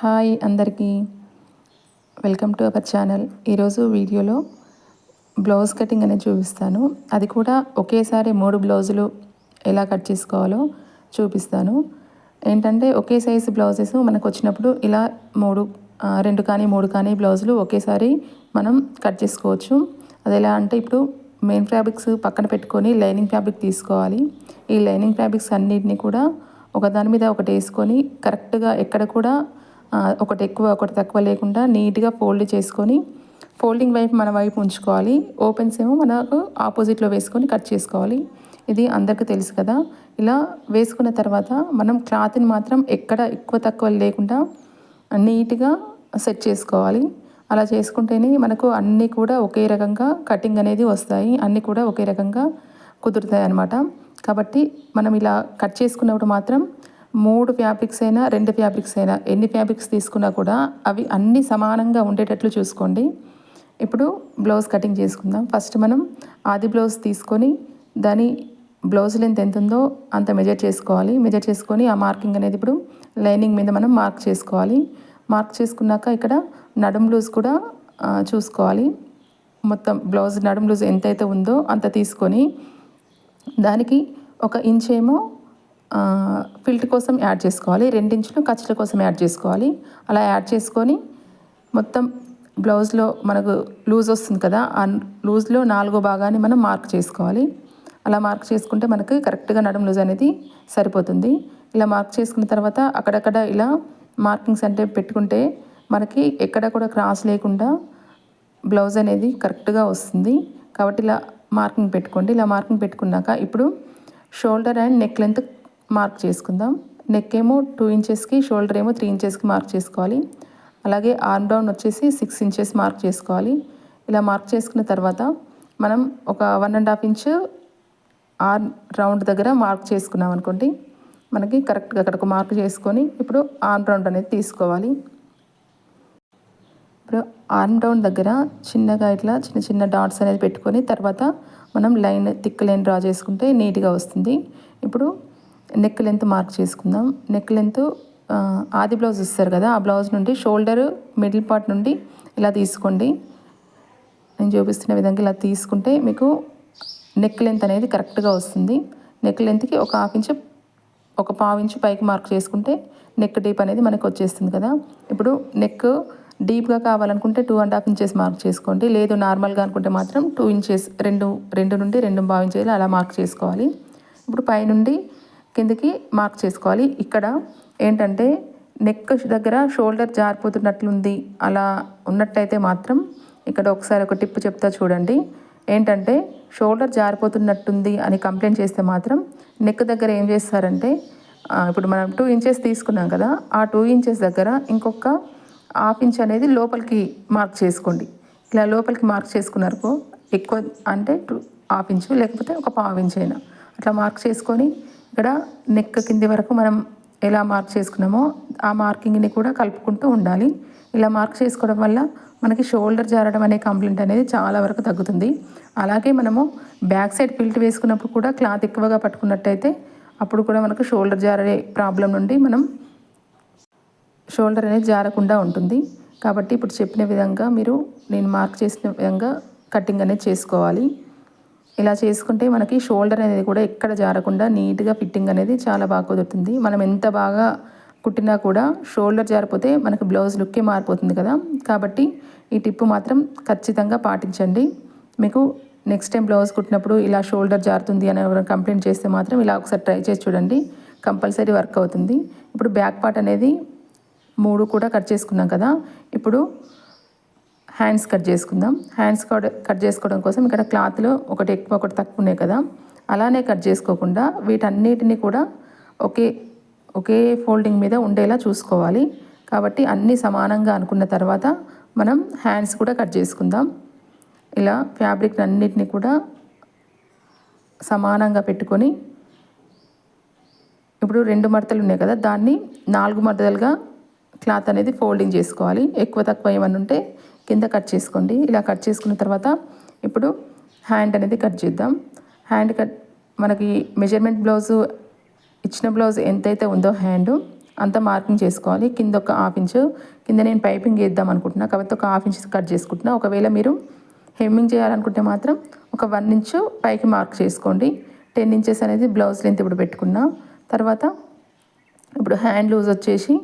Hi అందరికీ. Welcome to our channel. ఈరోజు వీడియోలో బ్లౌజ్ కటింగ్ అనేది చూపిస్తాను. అది కూడా ఒకేసారి మూడు బ్లౌజులు ఎలా కట్ చేసుకోవాలో చూపిస్తాను. ఏంటంటే ఒకే సైజు బ్లౌజెస్ మనకు వచ్చినప్పుడు ఇలా మూడు రెండు కానీ మూడు కానీ బ్లౌజులు ఒకేసారి మనం కట్ చేసుకోవచ్చు. అది ఎలా అంటే ఇప్పుడు మెయిన్ ఫ్యాబ్రిక్స్ పక్కన పెట్టుకొని లైనింగ్ ఫ్యాబ్రిక్ తీసుకోవాలి. ఈ లైనింగ్ ఫ్యాబ్రిక్స్ అన్నిటిని కూడా ఒక దాని మీద ఒకటి వేసుకొని కరెక్ట్గా ఎక్కడ కూడా ఒకటి ఎక్కువ ఒకటి తక్కువ లేకుండా నీట్గా ఫోల్డ్ చేసుకొని ఫోల్డింగ్ వైపు మన వైపు ఉంచుకోవాలి. ఓపెన్స్ ఏమో మనకు ఆపోజిట్లో వేసుకొని కట్ చేసుకోవాలి. ఇది అందరికీ తెలుసు కదా. ఇలా వేసుకున్న తర్వాత మనం క్లాత్ని మాత్రం ఎక్కడ ఎక్కువ తక్కువ లేకుండా నీట్గా సెట్ చేసుకోవాలి. అలా చేసుకుంటేనే మనకు అన్నీ కూడా ఒకే రకంగా కటింగ్ అనేది వస్తాయి. అన్నీ కూడా ఒకే రకంగా కుదురుతాయి అన్నమాట. కాబట్టి మనం ఇలా కట్ చేసుకున్నప్పుడు మాత్రం మూడు ఫ్యాబ్రిక్స్ అయినా రెండు ఫ్యాబ్రిక్స్ అయినా ఎన్ని ఫ్యాబ్రిక్స్ తీసుకున్నా కూడా అవి అన్నీ సమానంగా ఉండేటట్లు చూసుకోండి. ఇప్పుడు బ్లౌజ్ కటింగ్ చేసుకుందాం. ఫస్ట్ మనం ఆది బ్లౌజ్ తీసుకొని దాని బ్లౌజ్ లెంత్ ఎంత ఉందో అంత మెజర్ చేసుకోవాలి. మెజర్ చేసుకొని ఆ మార్కింగ్ అనేది ఇప్పుడు లైనింగ్ మీద మనం మార్క్ చేసుకోవాలి. మార్క్ చేసుకున్నాక ఇక్కడ నడుం లూజ్ కూడా చూసుకోవాలి. మొత్తం బ్లౌజ్ నడుం లూజ్ ఎంతైతే ఉందో అంత తీసుకొని దానికి ఒక ఇంచ్ ఏమో ఫిల్ట్ కోసం యాడ్ చేసుకోవాలి. రెండించులు ఖర్చుల కోసం యాడ్ చేసుకోవాలి. అలా యాడ్ చేసుకొని మొత్తం బ్లౌజ్లో మనకు లూజ్ వస్తుంది కదా ఆ లూజ్లో నాలుగో భాగాన్ని మనం మార్క్ చేసుకోవాలి. అలా మార్క్ చేసుకుంటే మనకి కరెక్ట్గా నడుము లూజ్ అనేది సరిపోతుంది. ఇలా మార్క్ చేసుకున్న తర్వాత అక్కడక్కడ ఇలా మార్కింగ్స్ అంటే పెట్టుకుంటే మనకి ఎక్కడ కూడా క్రాస్ లేకుండా బ్లౌజ్ అనేది కరెక్ట్గా వస్తుంది. కాబట్టి ఇలా మార్కింగ్ పెట్టుకోండి. ఇలా మార్కింగ్ పెట్టుకున్నాక ఇప్పుడు shoulder and neck length mark చేసుకుందాం. నెక్ ఏమో టూ ఇంచెస్కి షోల్డర్ ఏమో త్రీ ఇంచెస్కి మార్క్ చేసుకోవాలి. అలాగే ఆర్మ్ డౌన్ వచ్చేసి సిక్స్ ఇంచెస్ మార్క్ చేసుకోవాలి. ఇలా మార్క్ చేసుకున్న తర్వాత మనం ఒక one and half inch arm round దగ్గర మార్క్ చేసుకున్నాం అనుకోండి. మనకి కరెక్ట్గా అక్కడ ఒక మార్క్ చేసుకొని ఇప్పుడు ఆర్మ్ రౌండ్ అనేది తీసుకోవాలి. ఇప్పుడు ఆర్మ్ డౌన్ దగ్గర చిన్నగా ఇట్లా చిన్న చిన్న డాట్స్ అనేది పెట్టుకొని తర్వాత మనం లైన్ థిక్ లైన్ డ్రా చేసుకుంటే నీట్గా వస్తుంది. ఇప్పుడు నెక్ లెంత్ మార్క్ చేసుకుందాం. నెక్ లెంత్ ఆది బ్లౌజ్ ఇస్తారు కదా ఆ బ్లౌజ్ నుండి షోల్డర్ మిడిల్ పార్ట్ నుండి ఇలా తీసుకోండి. నేను చూపిస్తున్న విధంగా ఇలా తీసుకుంటే మీకు నెక్ లెంత్ అనేది కరెక్ట్గా వస్తుంది. నెక్ లెంత్కి ఒక హాఫ్ ఇంచ్ ఒక పావు ఇంచు పైకి మార్క్ చేసుకుంటే నెక్ డీప్ అనేది మనకు వచ్చేస్తుంది కదా. ఇప్పుడు నెక్ డీప్గా కావాలనుకుంటే two and half inches mark చేసుకోండి. లేదు నార్మల్గా అనుకుంటే మాత్రం టూ ఇంచెస్ రెండు రెండు నుండి రెండు పావు ఇంచెస్ అలా మార్క్ చేసుకోవాలి. ఇప్పుడు పైనుండి కిందకి మార్క్ చేసుకోవాలి. ఇక్కడ ఏంటంటే నెక్ దగ్గర షోల్డర్ జారిపోతున్నట్లుంది. అలా ఉన్నట్టయితే మాత్రం ఇక్కడ ఒకసారి ఒక టిప్ చెప్తా చూడండి. ఏంటంటే షోల్డర్ జారిపోతున్నట్టుంది అని కంప్లైంట్ చేస్తే మాత్రం నెక్ దగ్గర ఏం చేస్తారంటే ఇప్పుడు మనం టూ ఇంచెస్ తీసుకున్నాం కదా ఆ టూ ఇంచెస్ దగ్గర ఇంకొక హాఫ్ ఇంచ్ అనేది లోపలికి మార్క్ చేసుకోండి. ఇలా లోపలికి మార్క్ చేసుకున్నారు ఎక్కువ అంటే టూ హాఫ్ ఇంచు లేకపోతే ఒక పావు ఇంచ్ అయినా అట్లా మార్క్ చేసుకొని ఇక్కడ నెక్ కింది వరకు మనం ఎలా మార్క్ చేసుకున్నామో ఆ మార్కింగ్ని కూడా కలుపుకుంటూ ఉండాలి. ఇలా మార్క్ చేసుకోవడం వల్ల మనకి షోల్డర్ జారడం అనే కంప్లైంట్ అనేది చాలా వరకు తగ్గుతుంది. అలాగే మనము బ్యాక్ సైడ్ పిల్ట్ వేసుకున్నప్పుడు కూడా క్లాత్ ఎక్కువగా పట్టుకున్నట్టయితే అప్పుడు కూడా మనకు షోల్డర్ జారే ప్రాబ్లం నుండి మనం షోల్డర్ అనేది జారకుండా ఉంటుంది. కాబట్టి ఇప్పుడు చెప్పిన విధంగా మీరు నేను మార్క్ చేసిన విధంగా కటింగ్ అనేది చేసుకోవాలి. ఇలా చేసుకుంటే మనకి షోల్డర్ అనేది కూడా ఎక్కడ జారకుండా నీట్గా ఫిట్టింగ్ అనేది చాలా బాగా కుదురుతుంది. మనం ఎంత బాగా కుట్టినా కూడా షోల్డర్ జారిపోతే మనకి బ్లౌజ్ లుక్కే మారిపోతుంది కదా. కాబట్టి ఈ టిప్ మాత్రం ఖచ్చితంగా పాటించండి. మీకు నెక్స్ట్ టైం బ్లౌజ్ కుట్టినప్పుడు ఇలా షోల్డర్ జారుతుంది అని ఎవరైనా కంప్లైంట్ చేస్తే మాత్రం ఇలా ఒకసారి ట్రై చేసి చూడండి. కంపల్సరీ వర్క్ అవుతుంది. ఇప్పుడు బ్యాక్ పార్ట్ అనేది మూడు కూడా కట్ చేసుకున్నాం కదా. ఇప్పుడు హ్యాండ్స్ కట్ చేసుకుందాం. హ్యాండ్స్ కట్ చేసుకోవడం కోసం ఇక్కడ క్లాత్లో ఒకటి ఎక్కువ ఒకటి తక్కువ ఉన్నాయి కదా. అలానే కట్ చేసుకోకుండా వీటన్నిటిని కూడా ఒకే ఒకే ఫోల్డింగ్ మీద ఉండేలా చూసుకోవాలి. కాబట్టి అన్నీ సమానంగా అనుకున్న తర్వాత మనం హ్యాండ్స్ కూడా కట్ చేసుకుందాం. ఇలా ఫ్యాబ్రిక్ అన్నిటిని కూడా సమానంగా పెట్టుకొని ఇప్పుడు రెండు మడతలు ఉన్నాయి కదా దాన్ని నాలుగు మడతలుగా క్లాత్ అనేది ఫోల్డింగ్ చేసుకోవాలి. ఎక్కువ తక్కువ ఏమన్నా ఉంటే కింద కట్ చేసుకోండి. ఇలా కట్ చేసుకున్న తర్వాత ఇప్పుడు హ్యాండ్ అనేది కట్ చేద్దాం. హ్యాండ్ కట్ మనకి మెజర్మెంట్ బ్లౌజు ఇచ్చిన బ్లౌజ్ ఎంతైతే ఉందో హ్యాండ్ అంత మార్కింగ్ చేసుకోవాలి. కింద ఒక హాఫ్ ఇంచు కింద నేను పైపింగ్ వేద్దాం అనుకుంటున్నా. కాబట్టి ఒక హాఫ్ ఇంచ్ కట్ చేసుకుంటున్నా. ఒకవేళ మీరు హెమ్మింగ్ చేయాలనుకుంటే మాత్రం ఒక వన్ ఇంచు పైకి మార్క్ చేసుకోండి. టెన్ ఇంచెస్ అనేది బ్లౌజ్ లెంత్ ఇప్పుడు పెట్టుకున్నా. తర్వాత ఇప్పుడు హ్యాండ్ లూజ్ వచ్చేసి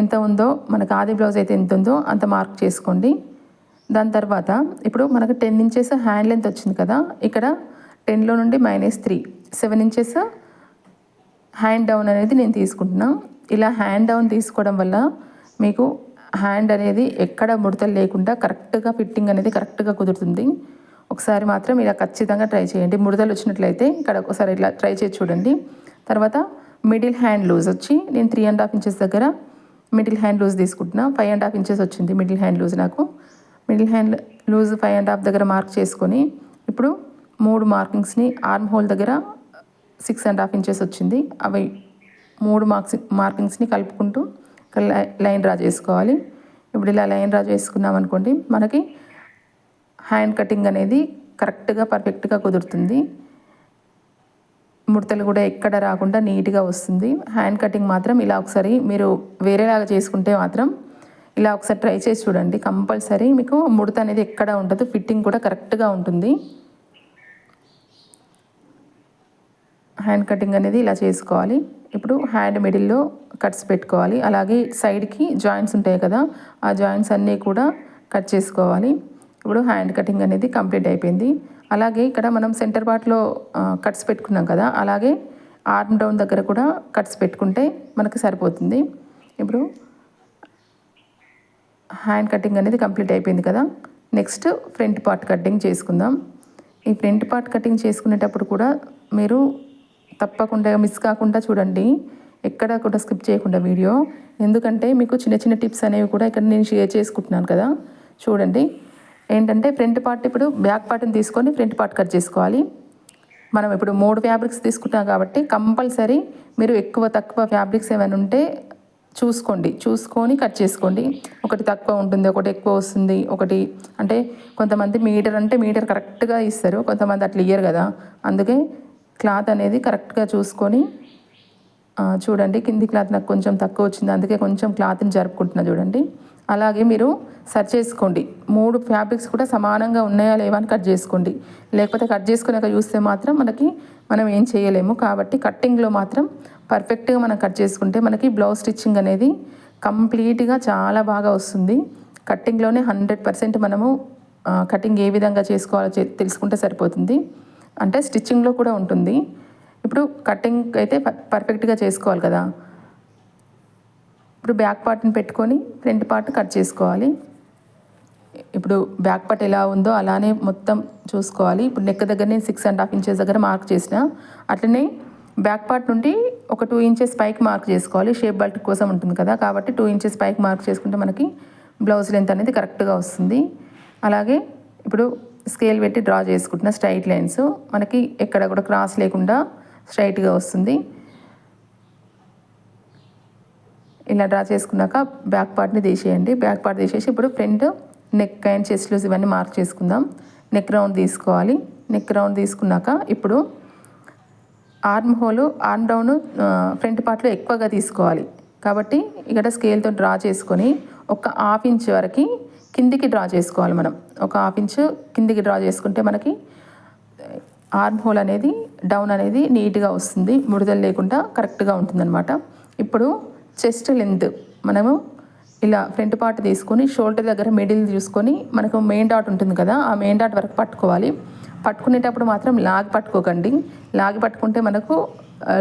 ఎంత ఉందో మనకు ఆది బ్లౌజ్ అయితే ఎంత ఉందో అంత మార్క్ చేసుకోండి. దాని తర్వాత ఇప్పుడు మనకు టెన్ ఇంచెస్ హ్యాండ్ లెంత్ వచ్చింది కదా ఇక్కడ టెన్లో నుండి minus three seven inches hand down అనేది నేను తీసుకుంటున్నా. ఇలా హ్యాండ్ డౌన్ తీసుకోవడం వల్ల మీకు హ్యాండ్ అనేది ఎక్కడ ముడతలు లేకుండా కరెక్ట్గా ఫిట్టింగ్ అనేది కరెక్ట్గా కుదురుతుంది. ఒకసారి మాత్రం ఇలా ఖచ్చితంగా ట్రై చేయండి. ముడతలు వచ్చినట్లయితే ఇక్కడ ఒకసారి ఇట్లా ట్రై చేసి చూడండి. తర్వాత మిడిల్ హ్యాండ్ లూజ్ వచ్చి నేను త్రీ అండ్ హాఫ్ ఇంచెస్ దగ్గర మిడిల్ హ్యాండ్ లూజ్ తీసుకుంటున్నా. ఫైవ్ అండ్ హాఫ్ ఇంచెస్ వచ్చింది మిడిల్ హ్యాండ్ లూజ్ నాకు. Middle hand loose five and half దగ్గర మార్క్ చేసుకొని ఇప్పుడు మూడు మార్కింగ్స్ని ఆర్మ్ హోల్ దగ్గర సిక్స్ అండ్ హాఫ్ ఇంచెస్ వచ్చింది. అవి మూడు మార్క్స్ మార్కింగ్స్ని కలుపుకుంటూ లైన్ డ్రా చేసుకోవాలి. ఇప్పుడు ఇలా లైన్ డ్రా చేసుకున్నాం అనుకోండి మనకి హ్యాండ్ కటింగ్ అనేది కరెక్ట్గా పర్ఫెక్ట్గా కుదురుతుంది. ముడతలు కూడా ఎక్కడ రాకుండా నీట్గా వస్తుంది. హ్యాండ్ కటింగ్ మాత్రం ఇలా ఒకసారి మీరు వేరేలాగా చేసుకుంటే మాత్రం ఇలా ఒకసారి ట్రై చేసి చూడండి. కంపల్సరీ మీకు ముడత అనేది ఎక్కడ ఉండదు ఫిట్టింగ్ కూడా కరెక్ట్గా ఉంటుంది. హ్యాండ్ కటింగ్ అనేది ఇలా చేసుకోవాలి. ఇప్పుడు హ్యాండ్ మిడిల్లో కట్స్ పెట్టుకోవాలి. అలాగే సైడ్కి జాయింట్స్ ఉంటాయి కదా ఆ జాయింట్స్ అన్నీ కూడా కట్ చేసుకోవాలి. ఇప్పుడు హ్యాండ్ కటింగ్ అనేది కంప్లీట్ అయిపోయింది. అలాగే ఇక్కడ మనం సెంటర్ పార్ట్లో కట్స్ పెట్టుకున్నాం కదా అలాగే ఆర్మ్ డౌన్ దగ్గర కూడా కట్స్ పెట్టుకుంటే మనకు సరిపోతుంది. ఇప్పుడు హ్యాండ్ కటింగ్ అనేది కంప్లీట్ అయిపోయింది కదా. నెక్స్ట్ ఫ్రంట్ పార్ట్ కటింగ్ చేసుకుందాం. ఈ ఫ్రంట్ పార్ట్ కటింగ్ చేసుకునేటప్పుడు కూడా మీరు తప్పకుండా మిస్ కాకుండా చూడండి. ఎక్కడ కూడా స్కిప్ చేయకుండా వీడియో ఎందుకంటే మీకు చిన్న చిన్న టిప్స్ అనేవి కూడా ఇక్కడ నేను షేర్ చేసుకుంటున్నాను కదా. చూడండి. ఏంటంటే ఫ్రంట్ పార్ట్ ఇప్పుడు బ్యాక్ పార్ట్ని తీసుకొని ఫ్రంట్ పార్ట్ కట్ చేసుకోవాలి. మనం ఇప్పుడు మూడు ఫ్యాబ్రిక్స్ తీసుకుంటాం కాబట్టి కంపల్సరీ మీరు ఎక్కువ తక్కువ ఫ్యాబ్రిక్స్ ఏమైనా ఉంటే చూసుకోండి. చూసుకొని కట్ చేసుకోండి. ఒకటి తక్కువ ఉంటుంది ఒకటి ఎక్కువ వస్తుంది ఒకటి అంటే కొంతమంది మీటర్ అంటే మీటర్ కరెక్ట్గా ఇస్తారు కొంతమంది అట్లా ఇయ్యరు కదా. అందుకే క్లాత్ అనేది కరెక్ట్గా చూసుకొని చూడండి. కింది క్లాత్ నాకు కొంచెం తక్కువ వచ్చింది అందుకే కొంచెం క్లాత్ని జరుపుకుంటున్నా చూడండి. అలాగే మీరు సర్చ్ చేసుకోండి. మూడు ఫ్యాబ్రిక్స్ కూడా సమానంగా ఉన్నాయా లేవా అని కట్ చేసుకోండి. లేకపోతే కట్ చేసుకున్నాక చూస్తే మాత్రం మనకి మనం ఏం చేయలేము. కాబట్టి కట్టింగ్లో మాత్రం పర్ఫెక్ట్గా మనం కట్ చేసుకుంటే మనకి బ్లౌజ్ స్టిచ్చింగ్ అనేది కంప్లీట్గా చాలా బాగా వస్తుంది. కట్టింగ్లోనే హండ్రెడ్ పర్సెంట్ మనము కటింగ్ ఏ విధంగా చేసుకోవాలో తెలుసుకుంటే సరిపోతుంది. అంటే స్టిచ్చింగ్లో కూడా ఉంటుంది. ఇప్పుడు కటింగ్ అయితే పర్ఫెక్ట్గా చేసుకోవాలి కదా. ఇప్పుడు బ్యాక్ పార్ట్ని పెట్టుకొని ఫ్రంట్ పార్ట్ కట్ చేసుకోవాలి. ఇప్పుడు బ్యాక్ పార్ట్ ఎలా ఉందో అలానే మొత్తం చూసుకోవాలి. ఇప్పుడు నెక్ దగ్గర నేను సిక్స్ అండ్ హాఫ్ ఇంచెస్ దగ్గర మార్క్ చేసిన. అట్లనే బ్యాక్ పార్ట్ నుండి ఒక టూ ఇంచెస్ పైకి మార్క్ చేసుకోవాలి. షేప్ బెల్ట్ కోసం ఉంటుంది కదా. కాబట్టి టూ ఇంచెస్ పైకి మార్క్ చేసుకుంటే మనకి బ్లౌజ్ లెంత్ అనేది కరెక్ట్గా వస్తుంది. అలాగే ఇప్పుడు స్కేల్ పెట్టి డ్రా చేసుకుంటున్న స్ట్రైట్ లైన్స్ మనకి ఎక్కడ కూడా క్రాస్ లేకుండా స్ట్రైట్గా వస్తుంది. ఇలా డ్రా చేసుకున్నాక బ్యాక్ పార్ట్ని తీసేయండి. బ్యాక్ పార్ట్ తీసేసి ఇప్పుడు ఫ్రంట్ నెక్ అండ్ చెస్ట్లూస్ ఇవన్నీ మార్క్ చేసుకుందాం. నెక్ రౌండ్ తీసుకోవాలి. నెక్ రౌండ్ తీసుకున్నాక ఇప్పుడు arm hole arm down front పార్ట్లో ఎక్కువగా తీసుకోవాలి. కాబట్టి ఇక్కడ స్కేల్తో డ్రా చేసుకొని ఒక హాఫ్ ఇంచ్ వరకు కిందికి డ్రా చేసుకోవాలి మనం. ఒక హాఫ్ ఇంచ్ కిందికి డ్రా చేసుకుంటే మనకి ఆర్మ్ హోల్ అనేది డౌన్ అనేది నీట్గా వస్తుంది. ముడతలు లేకుండా కరెక్ట్గా ఉంటుందన్నమాట. ఇప్పుడు చెస్ట్ లెంత్ మనము ఇలా ఫ్రంట్ పార్ట్ తీసుకొని షోల్డర్ దగ్గర మిడిల్ చూసుకొని మనకు మెయిన్ డాట్ ఉంటుంది కదా ఆ మెయిన్ డాట్ వరకు పట్టుకోవాలి. పట్టుకునేటప్పుడు మాత్రం లాగి పట్టుకోకండి. లాగి పట్టుకుంటే మనకు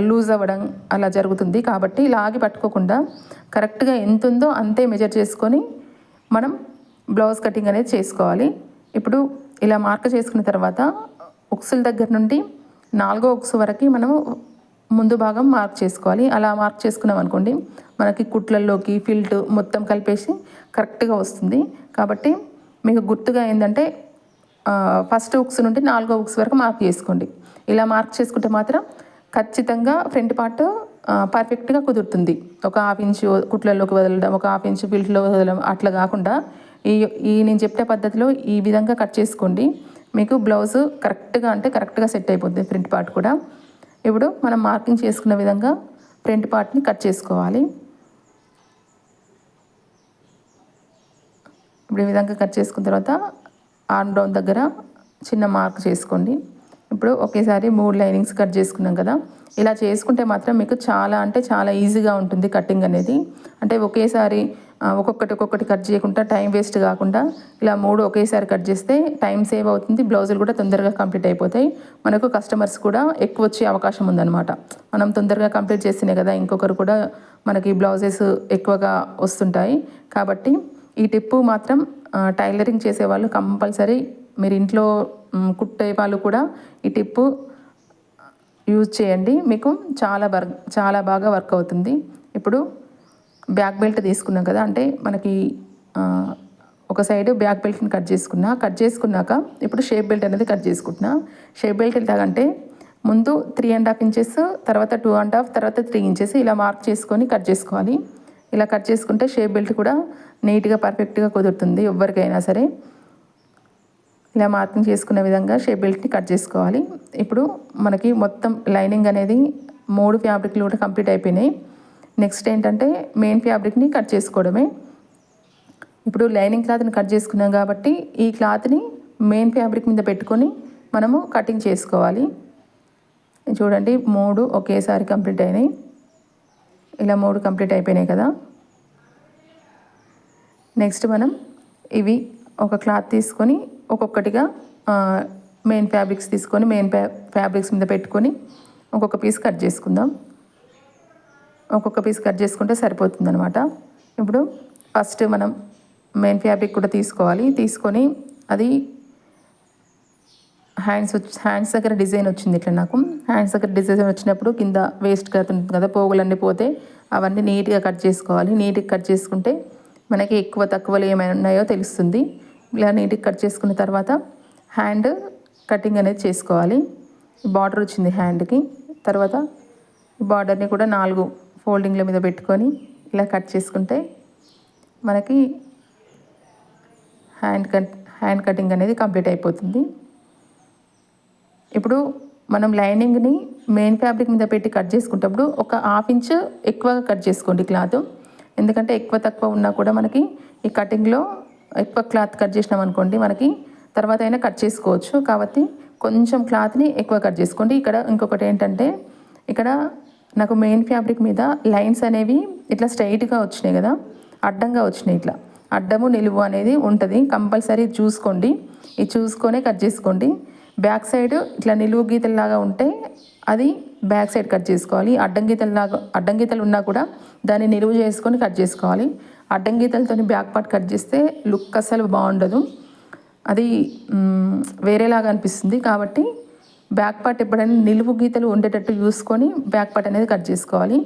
లూజ్ అవ్వడం అలా జరుగుతుంది. కాబట్టి లాగి పట్టుకోకుండా కరెక్ట్గా ఎంత ఉందో అంతే మెజర్ చేసుకొని మనం బ్లౌజ్ కటింగ్ అనేది చేసుకోవాలి. ఇప్పుడు ఇలా మార్క్ చేసుకున్న తర్వాత ఉక్సుల దగ్గర నుండి నాలుగో ఉక్సు వరకు మనము ముందు భాగం మార్క్ చేసుకోవాలి. అలా మార్క్ చేసుకున్నాం అనుకోండి మనకి కుట్లల్లోకి ఫిల్ట్ మొత్తం కలిపేసి కరెక్ట్గా వస్తుంది. కాబట్టి మీకు గుర్తుగా ఏంటంటే ఫస్ట్ ఉక్స్ నుండి నాలుగో ఉక్స్ వరకు మార్క్ చేసుకోండి. ఇలా మార్క్ చేసుకుంటే మాత్రం ఖచ్చితంగా ఫ్రంట్ పార్ట్ పర్ఫెక్ట్గా కుదురుతుంది. ఒక హాఫ్ ఇంచు కుట్లలోకి వదలడం ఒక హాఫ్ ఇంచు ఫిల్ట్లో వదలడం అట్లా కాకుండా ఈ ఈ నేను చెప్పే పద్ధతిలో ఈ విధంగా కట్ చేసుకోండి. మీకు బ్లౌజ్ కరెక్ట్గా అంటే కరెక్ట్గా సెట్ అయిపోతుంది ఫ్రంట్ పార్ట్ కూడా. ఇప్పుడు మనం మార్కింగ్ చేసుకున్న విధంగా ఫ్రంట్ పార్ట్ని కట్ చేసుకోవాలి. ఇప్పుడు ఈ విధంగా కట్ చేసుకున్న తర్వాత ఆర్మ్ డౌన్ దగ్గర చిన్న మార్క్ చేసుకోండి. ఇప్పుడు ఒకేసారి మూడు లైనింగ్స్ కట్ చేసుకున్నాం కదా. ఇలా చేసుకుంటే మాత్రం మీకు చాలా అంటే చాలా ఈజీగా ఉంటుంది కటింగ్ అనేది. అంటే ఒకేసారి ఒక్కొక్కటి ఒక్కొక్కటి కట్ చేయకుండా టైం వేస్ట్ కాకుండా ఇలా మూడు ఒకేసారి కట్ చేస్తే టైం సేవ్ అవుతుంది బ్లౌజులు కూడా తొందరగా కంప్లీట్ అయిపోతాయి. మనకు కస్టమర్స్ కూడా ఎక్కువ వచ్చే అవకాశం ఉందన్నమాట. మనం తొందరగా కంప్లీట్ చేస్తేనే కదా ఇంకొకరు కూడా మనకి బ్లౌజెస్ ఎక్కువగా వస్తుంటాయి. కాబట్టి ఈ టిప్పు మాత్రం టైలరింగ్ చేసేవాళ్ళు కంపల్సరీ మీరు ఇంట్లో కుట్టే వాళ్ళు కూడా ఈ టిప్పు యూజ్ చేయండి. మీకు చాలా వర్క్ చాలా బాగా వర్క్ అవుతుంది. ఇప్పుడు బ్యాక్ బెల్ట్ తీసుకున్నాం కదా అంటే మనకి ఒక సైడ్ బ్యాక్ బెల్ట్ని కట్ చేసుకున్నా కట్ చేసుకున్నాక ఇప్పుడు షేప్ బెల్ట్ అనేది కట్ చేసుకుంటున్నా. షేప్ బెల్ట్ ఎలాగంటే ముందు త్రీ అండ్ హాఫ్ ఇంచెస్ తర్వాత టూ అండ్ హాఫ్ తర్వాత త్రీ ఇంచెస్ ఇలా మార్క్ చేసుకొని కట్ చేసుకోవాలి. ఇలా కట్ చేసుకుంటే షేప్ బెల్ట్ కూడా నీట్గా పర్ఫెక్ట్గా కుదురుతుంది ఎవరికైనా సరే. ఇలా మార్కింగ్ చేసుకునే విధంగా షేప్ బెల్ట్ని కట్ చేసుకోవాలి. ఇప్పుడు మనకి మొత్తం లైనింగ్ అనేది మూడు ఫ్యాబ్రిక్లు కూడా కంప్లీట్ అయిపోయినాయి. నెక్స్ట్ ఏంటంటే మెయిన్ ఫ్యాబ్రిక్ని కట్ చేసుకోవడమే. ఇప్పుడు లైనింగ్ క్లాత్ని కట్ చేసుకున్నాం కాబట్టి ఈ క్లాత్ని మెయిన్ ఫ్యాబ్రిక్ మీద పెట్టుకొని మనము కటింగ్ చేసుకోవాలి. చూడండి మూడు ఒకేసారి కంప్లీట్ అయినాయి. ఇలా మూడు కంప్లీట్ అయిపోయినాయి కదా. నెక్స్ట్ మనం ఇవి ఒక క్లాత్ తీసుకొని ఒక్కొక్కటిగా మెయిన్ ఫ్యాబ్రిక్స్ తీసుకొని మెయిన్ ఫ్యాబ్రిక్స్ మీద పెట్టుకొని ఒక్కొక్క పీస్ కట్ చేసుకుందాం. ఒక్కొక్క పీస్ కట్ చేసుకుంటే సరిపోతుంది అనమాట ఇప్పుడు ఫస్ట్ మనం మెయిన్ ఫ్యాబ్రిక్ కూడా తీసుకోవాలి. తీసుకొని అది హ్యాండ్స్ వచ్చి హ్యాండ్స్ దగ్గర డిజైన్ వచ్చింది ఇట్లా నాకు. హ్యాండ్స్ దగ్గర డిజైన్ వచ్చినప్పుడు కింద వేస్ట్ క్లాత్ ఉంటుంది కదా పోగులన్నీ పోతే అవన్నీ నీట్గా కట్ చేసుకోవాలి. నీట్గా కట్ చేసుకుంటే మనకి ఎక్కువ తక్కువలు ఏమైనా ఉన్నాయో తెలుస్తుంది. ఇలా నీట్గా కట్ చేసుకున్న తర్వాత హ్యాండ్ కటింగ్ అనేది చేసుకోవాలి. బార్డర్ వచ్చింది హ్యాండ్కి తర్వాత బార్డర్ని కూడా నాలుగు ఫోల్డింగ్ల మీద పెట్టుకొని ఇలా కట్ చేసుకుంటే మనకి హ్యాండ్ కట్ హ్యాండ్ కటింగ్ అనేది కంప్లీట్ అయిపోతుంది. ఇప్పుడు మనం లైనింగ్ని మెయిన్ ఫ్యాబ్రిక్ మీద పెట్టి కట్ చేసుకుంటప్పుడు ఒక హాఫ్ ఇంచ్ ఎక్కువగా కట్ చేసుకోండి క్లాత్. ఎందుకంటే ఎక్కువ తక్కువ ఉన్నా కూడా మనకి ఈ కటింగ్లో ఎక్కువ క్లాత్ కట్ చేసినాం అనుకోండి మనకి తర్వాత అయినా కట్ చేసుకోవచ్చు. కాబట్టి కొంచెం క్లాత్ని ఎక్కువ కట్ చేసుకోండి. ఇక్కడ ఇంకొకటి ఏంటంటే ఇక్కడ నాకు మెయిన్ ఫ్యాబ్రిక్ మీద లైన్స్ అనేవి ఇట్లా స్ట్రైట్గా వచ్చినాయి కదా అడ్డంగా వచ్చినాయి ఇట్లా. అడ్డము నిలువు అనేది ఉంటుంది. కంపల్సరీ చూసుకోండి. ఇది చూసుకొనే కట్ చేసుకోండి. బ్యాక్ సైడ్ ఇట్లా నిలువు గీతల్లాగా ఉంటే అది బ్యాక్ సైడ్ కట్ చేసుకోవాలి. అడ్డం గీతల్లాగా అడ్డం గీతలు ఉన్నా కూడా దాన్ని నిలువు చేసుకొని కట్ చేసుకోవాలి. అడ్డం గీతలతో బ్యాక్ పార్ట్ కట్ చేస్తే లుక్ అసలు బాగుండదు. అది వేరేలాగా అనిపిస్తుంది కాబట్టి బ్యాక్ పార్ట్ ఎప్పుడైనా నిలువు గీతలు ఉండేటట్టు చూసుకొని బ్యాక్ పార్ట్ అనేది కట్ చేసుకోవాలి.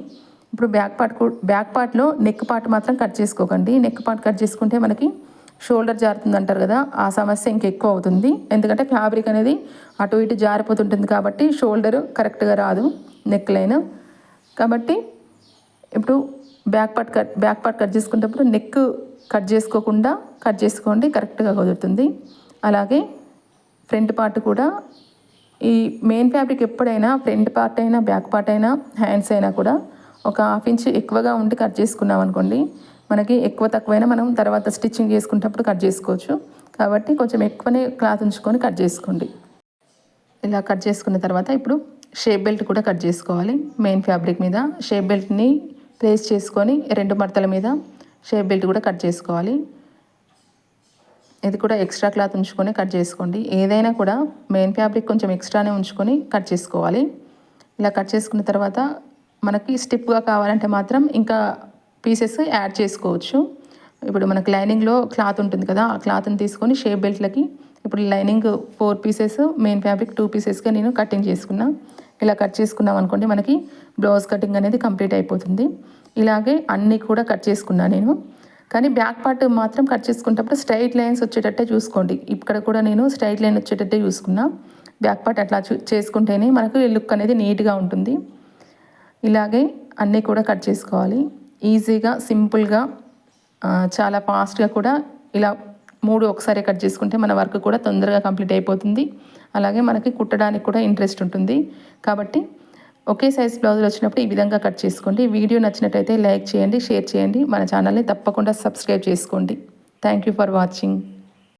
ఇప్పుడు బ్యాక్ పార్ట్ బ్యాక్ పార్ట్లో నెక్ పార్ట్ మాత్రం కట్ చేసుకోకండి. నెక్ పార్ట్ కట్ చేసుకుంటే మనకి షోల్డర్ జారుతుంది అంటారు కదా ఆ సమస్య ఇంకెక్కువ అవుతుంది. ఎందుకంటే ఫ్యాబ్రిక్ అనేది అటు ఇటు జారిపోతుంటుంది కాబట్టి షోల్డర్ కరెక్ట్గా రాదు నెక్ లైన్. కాబట్టి ఇప్పుడు back part cut back part cut చేసుకునేటప్పుడు నెక్ కట్ చేసుకోకుండా కట్ చేసుకోండి కరెక్ట్గా కుదురుతుంది. అలాగే ఫ్రంట్ పార్ట్ కూడా ఈ మెయిన్ ఫ్యాబ్రిక్ ఎప్పుడైనా ఫ్రంట్ పార్ట్ అయినా బ్యాక్ పార్ట్ అయినా హ్యాండ్స్ అయినా కూడా ఒక హాఫ్ ఇంచ్ ఎక్కువగా ఉండి కట్ చేసుకున్నాం అనుకోండి మనకి ఎక్కువ తక్కువైనా మనం తర్వాత స్టిచ్చింగ్ చేసుకునేటప్పుడు కట్ చేసుకోవచ్చు. కాబట్టి కొంచెం ఎక్కువనే క్లాత్ ఉంచుకొని కట్ చేసుకోండి. ఇలా కట్ చేసుకున్న తర్వాత ఇప్పుడు షేప్ బెల్ట్ కూడా కట్ చేసుకోవాలి. మెయిన్ ఫ్యాబ్రిక్ మీద షేప్ బెల్ట్ని ప్లేస్ చేసుకొని రెండు మడతల మీద షేప్ బెల్ట్ కూడా కట్ చేసుకోవాలి. ఇది కూడా ఎక్స్ట్రా క్లాత్ ఉంచుకొని కట్ చేసుకోండి. ఏదైనా కూడా మెయిన్ ఫ్యాబ్రిక్ కొంచెం ఎక్స్ట్రానే ఉంచుకొని కట్ చేసుకోవాలి. ఇలా కట్ చేసుకున్న తర్వాత మనకి స్టిప్గా కావాలంటే మాత్రం ఇంకా పీసెస్ యాడ్ చేసుకోవచ్చు. ఇప్పుడు మనకు లైనింగ్లో క్లాత్ ఉంటుంది కదా ఆ క్లాత్ని తీసుకొని షేప్ బెల్ట్లకి ఇప్పుడు lining four pieces main fabric two పీసెస్గా నేను కటింగ్ చేసుకున్నా. ఇలా కట్ చేసుకున్నాం అనుకోండి మనకి బ్లౌజ్ కటింగ్ అనేది కంప్లీట్ అయిపోతుంది. ఇలాగే అన్నీ కూడా కట్ చేసుకున్నా నేను. కానీ బ్యాక్ పార్ట్ మాత్రం కట్ చేసుకునేటప్పుడు స్ట్రైట్ లైన్స్ వచ్చేటట్టే చూసుకోండి. ఇక్కడ కూడా నేను స్ట్రైట్ లైన్ వచ్చేటట్టే చూసుకున్నా. బ్యాక్ పార్ట్ అట్లా చేసుకుంటేనే మనకు లుక్ అనేది నీట్గా ఉంటుంది. ఇలాగే అన్నీ కూడా కట్ చేసుకోవాలి. ఈజీగా సింపుల్గా చాలా ఫాస్ట్గా కూడా ఇలా మూడు ఒకసారి కట్ చేసుకుంటే మన వర్క్ కూడా తొందరగా కంప్లీట్ అయిపోతుంది. అలాగే మనకి కుట్టడానికి కూడా ఇంట్రెస్ట్ ఉంటుంది. కాబట్టి ఒకే సైజ్ బ్లౌజులు వచ్చినప్పుడు ఈ విధంగా కట్ చేసుకోండి. వీడియో నచ్చినట్టయితే లైక్ చేయండి షేర్ చేయండి. మన ఛానల్ని తప్పకుండా సబ్స్క్రైబ్ చేసుకోండి. Thank you for watching